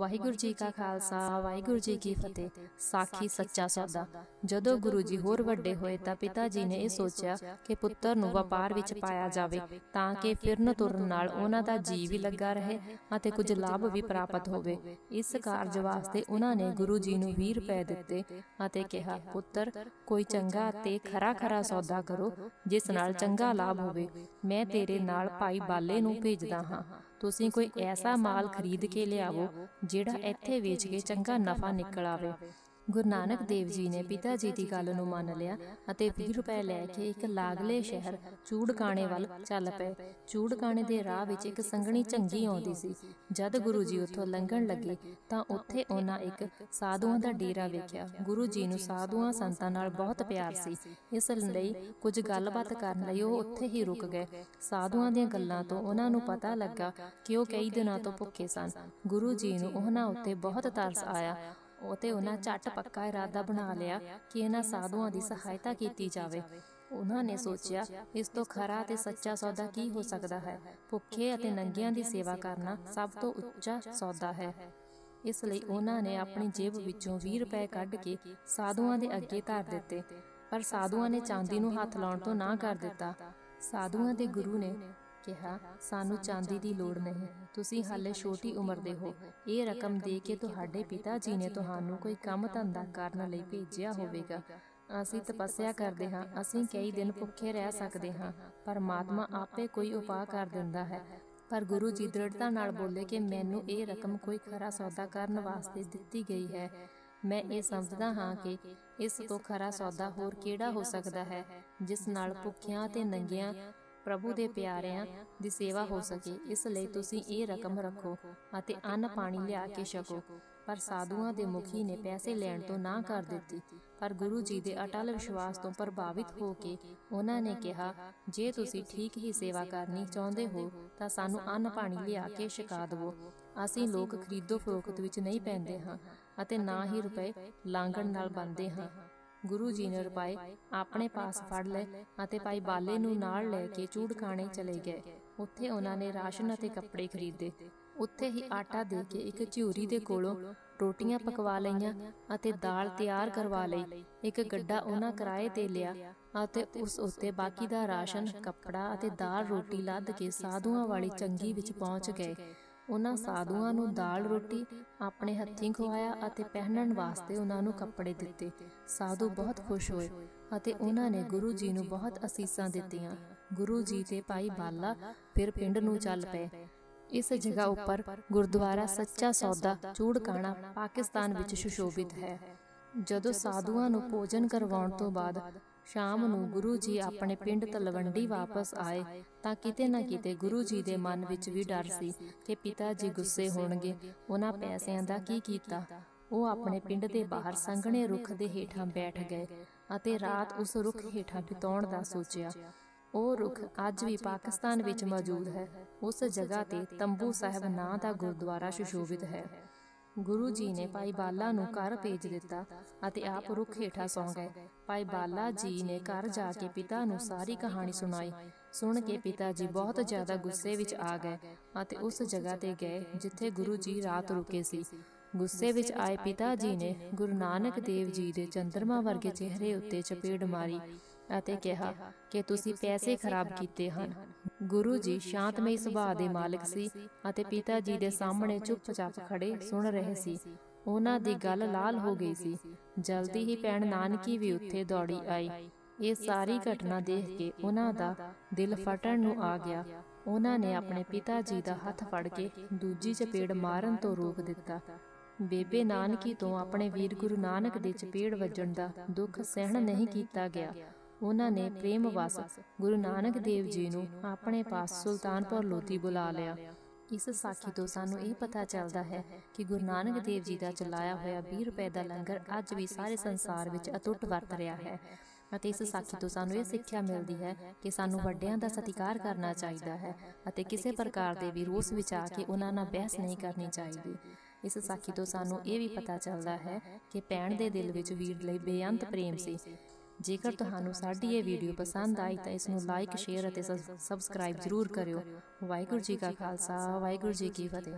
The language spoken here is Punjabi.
ਵਾਹਿਗੁਰੂ ਜੀ ਕਾ ਖਾਲਸਾ, ਵਾਹਿਗੁਰੂ ਜੀ ਕੀ ਫਤਿਹ। ਸਾਖੀ ਸੱਚਾ ਸੌਦਾ। ਜਦੋਂ ਗੁਰੂ ਜੀ ਹੋਰ ਵੱਡੇ ਹੋਏ ਤਾਂ ਪਿਤਾ ਜੀ ਨੇ ਇਹ ਸੋਚਿਆ ਕਿ ਪੁੱਤਰ ਨੂੰ ਵਪਾਰ ਵਿੱਚ ਪਾਇਆ ਜਾਵੇ ਤਾਂ ਕਿ ਫਿਰਨ ਤੁਰਨ ਨਾਲ ਉਹਨਾਂ ਦਾ ਜੀ ਵੀ ਲੱਗਾ ਰਹੇ ਅਤੇ ਕੁਝ ਲਾਭ ਵੀ ਪ੍ਰਾਪਤ ਹੋਵੇ। ਇਸ ਕਾਰਜ ਵਾਸਤੇ ਉਹਨਾਂ ਨੇ ਗੁਰੂ ਜੀ ਨੂੰ 20 ਰੁਪਏ ਦਿੱਤੇ ਅਤੇ ਕਿਹਾ, ਪੁੱਤਰ, ਕੋਈ ਚੰਗਾ ਤੇ ਖਰਾ ਖਰਾ ਸੌਦਾ ਕਰੋ, ਜਿਸ ਨਾਲ ਚੰਗਾ ਲਾਭ ਹੋਵੇ। ਮੈਂ ਤੇਰੇ ਨਾਲ ਭਾਈ ਬਾਲੇ ਨੂੰ ਭੇਜਦਾ ਹਾਂ। ਤੁਸੀਂ ਕੋਈ ਐਸਾ ਮਾਲ ਖਰੀਦ ਕੇ ਲਿਆਵੋ ਜਿਹੜਾ ਇੱਥੇ ਵੇਚ ਕੇ ਚੰਗਾ ਨਫਾ ਨਿਕਲ ਆਵੇ। ਗੁਰੂ ਨਾਨਕ ਦੇਵ ਜੀ ਨੇ ਪਿਤਾ ਜੀ ਦੀ ਗੱਲ ਨੂੰ ਮੰਨ ਲਿਆ ਅਤੇ 20 ਰੁਪਏ ਲੈ ਕੇ ਇੱਕ ਲਾਗਲੇ ਸ਼ਹਿਰ ਚੂੜਕਾਣੇ ਵੱਲ ਚੱਲ ਪਏ। ਚੂੜਕਾਣੇ ਦੇ ਰਾਹ ਵਿੱਚ ਇੱਕ ਸੰਘਣੀ ਝੰਗੀ ਆਉਂਦੀ ਸੀ। ਜਦ ਗੁਰੂ ਜੀ ਉੱਥੋਂ ਲੰਘਣ ਲੱਗੇ ਤਾਂ ਉੱਥੇ ਉਹਨਾਂ ਇੱਕ ਸਾਧੂਆਂ ਦਾ ਡੇਰਾ ਵੇਖਿਆ। ਗੁਰੂ ਜੀ ਨੂੰ ਸਾਧੂਆਂ ਸੰਤਾਂ ਨਾਲ ਬਹੁਤ ਪਿਆਰ ਸੀ ਇਸ ਲਈ ਕੁਝ ਗੱਲਬਾਤ ਕਰਨ ਲਈ ਉਹ ਉੱਥੇ ਹੀ ਰੁਕ ਗਏ ਸਾਧੂਆਂ ਦੀਆਂ ਗੱਲਾਂ ਤੋਂ ਉਹਨਾਂ ਨੂੰ ਪਤਾ ਲੱਗਾ ਕਿ ਉਹ ਕਈ ਦਿਨਾਂ ਤੋਂ ਭੁੱਖੇ ਸਨ ਗੁਰੂ ਜੀ ਨੂੰ ਉਹਨਾਂ ਉੱਤੇ ਬਹੁਤ ਤਰਸ ਆਇਆ ਉਹ ਤੇ ਉਹਨਾਂ ਝਟ ਪੱਕਾ ਇਰਾਦਾ ਬਣਾ ਲਿਆ ਕਿ ਇਹਨਾਂ ਸਾਧੂਆਂ ਦੀ ਸਹਾਇਤਾ ਕੀਤੀ ਜਾਵੇ। ਉਹਨਾਂ ਨੇ ਸੋਚਿਆ ਇਸ ਤੋਂ ਖਰਾ ਤੇ ਸੱਚਾ ਸੌਦਾ ਕੀ ਹੋ ਸਕਦਾ ਹੈ? ਭੁੱਖੇ ਅਤੇ ਨੰਗਿਆਂ ਦੀ ਸੇਵਾ ਕਰਨਾ ਸਭ ਤੋਂ ਉੱਚਾ ਸੌਦਾ ਹੈ। ਇਸ ਲਈ ਉਹਨਾਂ ਨੇ ਆਪਣੀ ਜੇਬ ਵਿੱਚੋਂ 20 ਰੁਪਏ ਕੱਢ ਕੇ ਸਾਧੂਆਂ ਦੇ ਅੱਗੇ ਧਰ ਦਿੱਤੇ। ਪਰ ਸਾਧੂਆਂ ਨੇ ਚਾਂਦੀ ਨੂੰ ਹੱਥ ਲਾਉਣ ਤੋਂ ਨਾ ਕਰ ਦਿੱਤਾ। ਸਾਧੂਆਂ ਦੇ ਗੁਰੂ ਨੇ ਕਿਹਾ ਸਾਨੂੰ ਚਾਂਦੀ ਦੀ ਲੋੜ ਨਹੀਂ। ਤੁਸੀਂ ਹਾਲੇ ਛੋਟੀ ਉਮਰ ਦੇ ਹੋ। ਇਹ ਰਕਮ ਦੇ ਕੇ ਤੁਹਾਡੇ ਪਿਤਾ ਜੀ ਨੇ ਤੁਹਾਨੂੰ ਕੋਈ ਕੰਮ ਧੰਦਾ ਕਰਨ ਲਈ ਭੇਜਿਆ ਹੋਵੇਗਾ। ਅਸੀਂ ਤਪੱਸਿਆ ਕਰਦੇ ਹਾਂ। ਅਸੀਂ ਕਈ ਦਿਨ ਭੁੱਖੇ ਰਹਿ ਸਕਦੇ ਹਾਂ। ਪਰਮਾਤਮਾ ਆਪੇ ਕੋਈ ਉਪਾਅ ਕਰ ਦਿੰਦਾ ਹੈ। ਪਰ ਗੁਰੂ ਜੀ ਦ੍ਰਿੜਤਾ ਨਾਲ ਬੋਲੇ ਕਿ ਮੈਨੂੰ ਇਹ ਰਕਮ ਕੋਈ ਖਰਾ ਸੌਦਾ ਕਰਨ ਵਾਸਤੇ ਦਿੱਤੀ ਗਈ ਹੈ। ਮੈਂ ਇਹ ਸਮਝਦਾ ਹਾਂ ਕਿ ਇਸ ਤੋਂ ਖਰਾ ਸੌਦਾ ਹੋਰ ਕਿਹੜਾ ਹੋ ਸਕਦਾ ਹੈ ਜਿਸ ਨਾਲ ਭੁੱਖਿਆਂ ਤੇ ਨੰਗਿਆਂ ਪ੍ਰਭੂ ਦੇ ਪਿਆਰਿਆਂ ਦੀ ਸੇਵਾ ਹੋ ਸਕੇ ਇਸ ਲਈ ਤੁਸੀਂ ਇਹ ਰਕਮ ਰੱਖੋ ਅਤੇ ਅੰਨ ਪਾਣੀ ਲਿਆ ਕੇ ਛਕੋ। ਪਰ ਸਾਧੂਆਂ ਦੇ ਮੁਖੀ ਨੇ ਪੈਸੇ ਲੈਣ ਤੋਂ ਨਾ ਕਰ ਦਿੱਤੀ। ਪਰ ਗੁਰੂ ਜੀ ਦੇ ਅਟਲ ਵਿਸ਼ਵਾਸ ਤੋਂ ਪ੍ਰਭਾਵਿਤ ਹੋ ਕੇ ਉਹਨਾਂ ਨੇ ਕਿਹਾ ਜੇ ਤੁਸੀਂ ਠੀਕ ਹੀ ਸੇਵਾ ਕਰਨੀ ਚਾਹੁੰਦੇ ਹੋ ਤਾਂ ਸਾਨੂੰ ਅੰਨ ਪਾਣੀ ਲਿਆ ਕੇ ਛਕਾ ਦਿਵੋ। ਅਸੀਂ ਲੋਕ ਖਰੀਦੋ ਫਰੋਖਤ ਵਿੱਚ ਨਹੀਂ ਪੈਂਦੇ ਹਾਂ ਅਤੇ ਨਾ ਹੀ ਰੁਪਏ ਲਾਂਗਣ ਨਾਲ ਬੰਦੇ ਹਾਂ। ਗੁਰੂ ਜੀ ਨੇ ਰੁਪਏ ਆਪਣੇ ਪਾਸ ਫੜ ਲਏ ਅਤੇ ਭਾਈ ਬਾਲੇ ਨੂੰ ਨਾਲ ਲੈ ਕੇ ਚੂੜਖਾਣੇ ਚਲੇ ਗਏ। ਉੱਥੇ ਉਹਨਾਂ ਨੇ ਰਾਸ਼ਨ ਅਤੇ ਕੱਪੜੇ ਖਰੀਦੇ। ਉੱਥੇ ਹੀ ਆਟਾ ਦੇ ਕੇ ਇੱਕ ਝੂਰੀ ਦੇ ਕੋਲੋਂ ਰੋਟੀਆਂ ਪਕਵਾ ਲਈਆਂ ਅਤੇ ਦਾਲ ਤਿਆਰ ਕਰਵਾ ਲਈ। ਇੱਕ ਗੱਡਾ ਉਹਨਾਂ ਕਿਰਾਏ ਤੇ ਲਿਆ ਅਤੇ ਉਸ ਉੱਤੇ ਬਾਕੀ ਦਾ ਰਾਸ਼ਨ ਕੱਪੜਾ ਅਤੇ ਦਾਲ ਰੋਟੀ ਲੱਦ ਕੇ ਸਾਧੂਆਂ ਵਾਲੀ ਚੰਗੀ ਵਿੱਚ ਪਹੁੰਚ ਗਏ। ਉਹਨਾਂ ਸਾਧੂਆਂ ਨੂੰ ਦਾਲ ਰੋਟੀ ਆਪਣੇ ਹੱਥੀਂ ਖਵਾਇਆ ਅਤੇ ਪਹਿਨਣ ਵਾਸਤੇ ਉਹਨਾਂ ਨੂੰ ਕੱਪੜੇ ਦਿੱਤੇ। ਸਾਧੂ ਬਹੁਤ ਖੁਸ਼ ਹੋਏ ਅਤੇ ਉਹਨਾਂ ਨੇ ਗੁਰੂ ਜੀ ਨੂੰ ਬਹੁਤ ਅਸੀਸਾਂ ਦਿੱਤੀਆਂ। ਗੁਰੂ ਜੀ ਤੇ ਭਾਈ ਬਾਲਾ ਫਿਰ ਪਿੰਡ ਨੂੰ ਚੱਲ ਪਏ। ਇਸ ਜਗ੍ਹਾ ਉੱਪਰ ਗੁਰਦੁਆਰਾ ਸੱਚਾ ਸੌਦਾ ਚੂੜਕਾਣਾ ਪਾਕਿਸਤਾਨ ਵਿੱਚ ਸੁਸ਼ੋਭਿਤ ਹੈ। ਜਦੋਂ ਸਾਧੂਆਂ ਨੂੰ ਭੋਜਨ ਕਰਵਾਉਣ ਤੋਂ ਬਾਅਦ ਸ਼ਾਮ ਨੂੰ ਗੁਰੂ ਜੀ ਆਪਣੇ ਪਿੰਡ ਤਲਵੰਡੀ ਵਾਪਸ ਆਏ ਤਾਂ ਕਿਤੇ ਨਾ ਕਿਤੇ ਗੁਰੂ ਜੀ ਦੇ ਮਨ ਵਿੱਚ ਵੀ ਡਰ ਸੀ ਕਿ ਪਿਤਾ ਜੀ ਗੁੱਸੇ ਹੋਣਗੇ। ਉਹਨਾਂ ਪੈਸਿਆਂ ਦਾ ਕੀ ਕੀਤਾ? ਉਹ ਆਪਣੇ ਪਿੰਡ ਦੇ ਬਾਹਰ ਸੰਘਣੇ ਰੁੱਖ ਦੇ ਹੇਠਾਂ ਬੈਠ ਗਏ ਅਤੇ ਰਾਤ ਉਸ ਰੁੱਖ ਹੇਠਾਂ ਬਿਤਾਉਣ ਦਾ ਸੋਚਿਆ। ਉਹ ਰੁੱਖ ਅੱਜ ਵੀ ਪਾਕਿਸਤਾਨ ਵਿੱਚ ਮੌਜੂਦ ਹੈ। ਉਸ ਜਗ੍ਹਾ ਤੇ ਤੰਬੂ ਸਾਹਿਬ ਨਾਂ ਦਾ ਗੁਰਦੁਆਰਾ ਸੁਸ਼ੋਭਿਤ ਹੈ। ਗੁਰੂ ਜੀ ਨੇ ਭਾਈ ਬਾਲਾ ਨੂੰ ਘਰ ਭੇਜ ਦਿੱਤਾ ਅਤੇ ਆਪ ਰੁੱਖ ਹੇਠਾਂ ਸੌਂ ਗਏ। ਭਾਈ ਬਾਲਾ ਜੀ ਨੇ ਘਰ ਜਾ ਕੇ ਪਿਤਾ ਨੂੰ ਸਾਰੀ ਕਹਾਣੀ ਸੁਣਾਈ। ਸੁਣ ਕੇ ਪਿਤਾ ਜੀ ਬਹੁਤ ਜ਼ਿਆਦਾ ਗੁੱਸੇ ਵਿੱਚ ਆ ਗਏ ਅਤੇ ਉਸ ਜਗ੍ਹਾ ਤੇ ਗਏ ਜਿੱਥੇ ਗੁਰੂ ਜੀ ਰਾਤ ਰੁਕੇ ਸੀ। ਗੁੱਸੇ ਵਿੱਚ ਆਏ ਪਿਤਾ ਜੀ ਨੇ ਗੁਰੂ ਨਾਨਕ ਦੇਵ ਜੀ ਦੇ ਚੰਦਰਮਾ ਵਰਗੇ ਚਿਹਰੇ ਉੱਤੇ ਚਪੇੜ ਮਾਰੀ ਅਤੇ ਕਿਹਾ ਕਿ ਤੁਸੀਂ ਪੈਸੇ ਖਰਾਬ ਕੀਤੇ ਹਨ। ਗੁਰੂ ਜੀ ਸ਼ਾਂਤਮਈ ਸੁਭਾਅ ਦੇ ਮਾਲਕ ਸੀ ਅਤੇ ਪਿਤਾ ਜੀ ਦੇ ਸਾਹਮਣੇ ਚੁੱਪਚਾਪ ਖੜੇ ਸੁਣ ਰਹੇ ਸੀ। ਉਹਨਾਂ ਦੀ ਗੱਲ ਲਾਲ ਹੋ ਗਈ ਸੀ। ਜਲਦੀ ਹੀ ਭੈਣ ਨਾਨਕੀ ਵੀ ਉੱਥੇ ਦੌੜੀ ਆਈ। ਇਹ ਸਾਰੀ ਘਟਨਾ ਦੇਖ ਕੇ ਉਹਨਾਂ ਦਾ ਦਿਲ ਫਟਣ ਨੂੰ ਆ ਗਿਆ। ਉਹਨਾਂ ਨੇ ਆਪਣੇ ਪਿਤਾ ਜੀ ਦਾ ਹੱਥ ਫੜ ਕੇ ਦੂਜੀ ਚਪੇੜ ਮਾਰਨ ਤੋਂ ਰੋਕ ਦਿੱਤਾ। ਬੇਬੇ ਨਾਨਕੀ ਤੋਂ ਆਪਣੇ ਵੀਰ ਗੁਰੂ ਨਾਨਕ ਦੇ ਚਪੇੜ ਵੱਜਣ ਦਾ ਦੁੱਖ ਸਹਿਣ ਨਹੀਂ ਕੀਤਾ ਗਿਆ ਉਹਨਾਂ ਨੇ ਪ੍ਰੇਮ ਵਸ ਗੁਰੂ ਨਾਨਕ ਦੇਵ ਜੀ ਨੂੰ ਆਪਣੇ ਪਾਸ ਸੁਲਤਾਨਪੁਰ ਲੋਧੀ ਬੁਲਾ ਲਿਆ। ਇਸ ਸਾਖੀ ਤੋਂ ਸਾਨੂੰ ਇਹ ਪਤਾ ਚੱਲਦਾ ਹੈ ਕਿ ਗੁਰੂ ਨਾਨਕ ਦੇਵ ਜੀ ਦਾ ਚਲਾਇਆ ਹੋਇਆ 20 ਰੁਪਏ ਦਾ ਲੰਗਰ ਅੱਜ ਵੀ ਸਾਰੇ ਸੰਸਾਰ ਵਿੱਚ ਅਟੁੱਟ ਵਰਤ ਰਿਹਾ ਹੈ। ਅਤੇ ਇਸ ਸਾਖੀ ਤੋਂ ਸਾਨੂੰ ਇਹ ਸਿੱਖਿਆ ਮਿਲਦੀ ਹੈ ਕਿ ਸਾਨੂੰ ਵੱਡਿਆਂ ਦਾ ਸਤਿਕਾਰ ਕਰਨਾ ਚਾਹੀਦਾ ਹੈ ਅਤੇ ਕਿਸੇ ਪ੍ਰਕਾਰ ਦੇ ਵੀ ਰੋਸ ਵਿੱਚ ਆ ਕੇ ਉਹਨਾਂ ਨਾਲ ਬਹਿਸ ਨਹੀਂ ਕਰਨੀ ਚਾਹੀਦੀ। ਇਸ ਸਾਖੀ ਤੋਂ ਸਾਨੂੰ ਇਹ ਵੀ ਪਤਾ ਚੱਲਦਾ ਹੈ ਕਿ ਭੈਣ ਦੇ ਦਿਲ ਵਿੱਚ ਵੀਰ ਲਈ ਬੇਅੰਤ ਪ੍ਰੇਮ ਸੀ ਜੇਕਰ ਤੁਹਾਨੂੰ ਸਾਡੀ ਇਹ ਵੀਡੀਓ ਪਸੰਦ ਆਈ ਤਾਂ ਇਸ ਨੂੰ ਲਾਈਕ ਸ਼ੇਅਰ ਅਤੇ ਸਬਸਕ੍ਰਾਈਬ ਜ਼ਰੂਰ ਕਰਿਓ। ਵਾਹਿਗੁਰੂ ਜੀ ਕਾ ਖਾਲਸਾ ਵਾਹਿਗੁਰੂ ਜੀ ਕੀ ਫਤਿਹ।